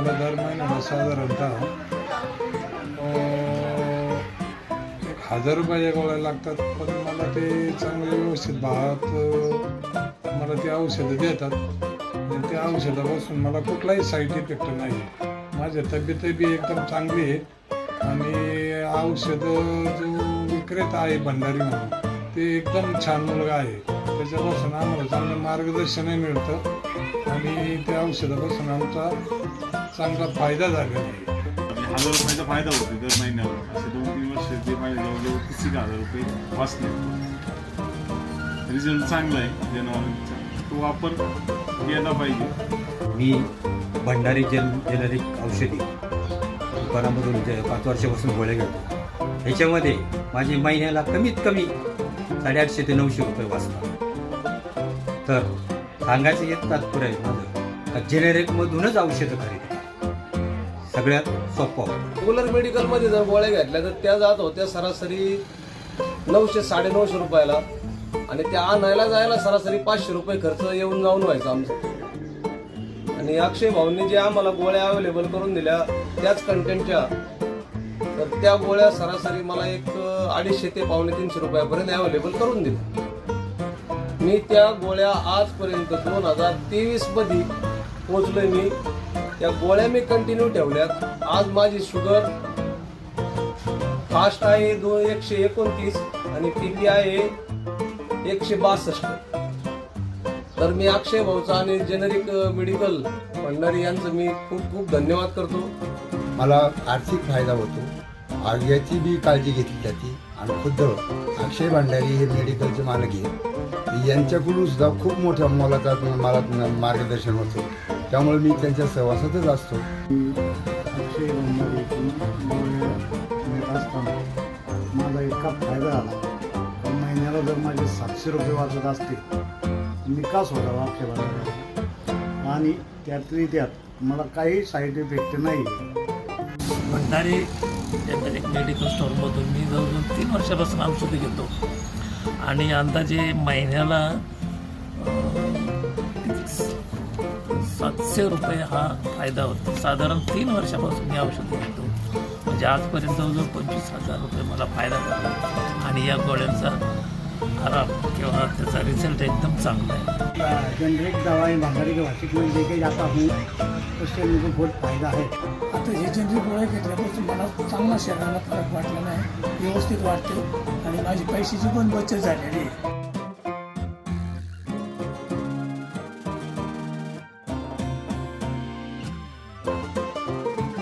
मला दर महिन्याला साधारणतः एक हजार रुपये गोळ्या लागतात पण मला ते चांगले व्यवस्थित भावात मला ते औषधं देतात. आणि त्या औषधापासून मला कुठलाही साईड इफेक्ट नाही. माझ्या तब्येतही बी एकदम चांगली आहे. आणि औषधं जो विक्रेता आहे भंडारी म्हणून ते एकदम छान मुलगा आहे. त्याच्यापासून आम्हाला चांगलं मार्गदर्शनही मिळतं आणि त्या औषधापासून आमचा चांगला फायदा झालेला आहे. आपले हजार रुपयाचा फायदा होतो दर महिन्याला असे दोन तीन वर्ष ते माझे जवळजवळ तीस एक हजार रुपये वाचले. रिझल्ट चांगला आहे जनावरांचा. तो वापर केला पाहिजे. मी भंडारी जल जेनेरिक औषधी दुकानामधून पाच वर्षापासून गोळ्या घेतो. ह्याच्यामध्ये माझी महिन्याला कमीत कमी साडेआठशे ते नऊशे रुपये वाचतात. तर सांगायचं येत तात्पर्य आहे माझं का जेनेरिकमधूनच औषधं खरेदी सगळ्यात सोपं रेग्युलर मेडिकलमध्ये जर गोळ्या घेतल्या तर त्या जात होत्या सरासरी नऊशे साडेनऊशे रुपयाला. आणि त्या आणायला जायला सरासरी पाचशे रुपये खर्च येऊन जाऊन व्हायचा आमचा. आणि अक्षय भाऊंनी जे आम्हाला गोळ्या अवेलेबल करून दिल्या त्याच कंटेंटच्या तर त्या गोळ्या सरासरी मला एक अडीचशे ते पावणे तीनशे रुपयापर्यंत अवेलेबल करून दिल्या. मी त्या गोळ्या आजपर्यंत दोन हजार तेवीसमध्ये मी. त्या गोळ्या मी कंटिन्यू ठेवल्यात. आज माझी शुगर फास्ट आहे दोन एकशे एकोणतीस आणि पी आहे एकशे बासष्ट. तर मी अक्षय भाऊचा आणि जेनेरिक मेडिकल भंडारी यांचं मी खूप खूप धन्यवाद करतो. मला आर्थिक फायदा होतो. आरोग्याची बी काळजी घेतली जाते. आणि खुद्द अक्षय भंडारी हे मेडिकलचे मालक आहे यांच्याकडून सुद्धा खूप मोठ्या मोलाचा मला मार्गदर्शन होतं. त्यामुळे मी त्यांच्या सहवासातच असतो. माझा इतका फायदा झाला. की महिन्याला जर माझे सातशे रुपये वाचत असतील मी का सोडावा अक्षय भंडारी आणि त्यातली त्यात मला काही साईड इफेक्ट नाही. भंडारी मेडिकल स्टोअरमधून मी जवळजवळ तीन वर्षापासून औषधं घेतो. आणि अंदाजे महिन्याला सातशे रुपये हा फायदा होतो. साधारण तीन वर्षापासून मी औषध घेतो. म्हणजे आजपर्यंत जवळजवळ पंचवीस हजार रुपये मला फायदा झाला. आणि या गोळ्यांचा आराम किंवा त्याचा रिझल्ट एकदम चांगला आहे. जेनरिक दवाई भंडारी के भाषिक में लेके जाता हूँ उससे मुझे बहुत फायदा है आता हे जनरिक गोळ्या घेतल्यापासून मला चांगला शरीराला फरक वाटला नाही व्यवस्थित वाटते आणि माझी पैशाची पण बचत झालेली आहे.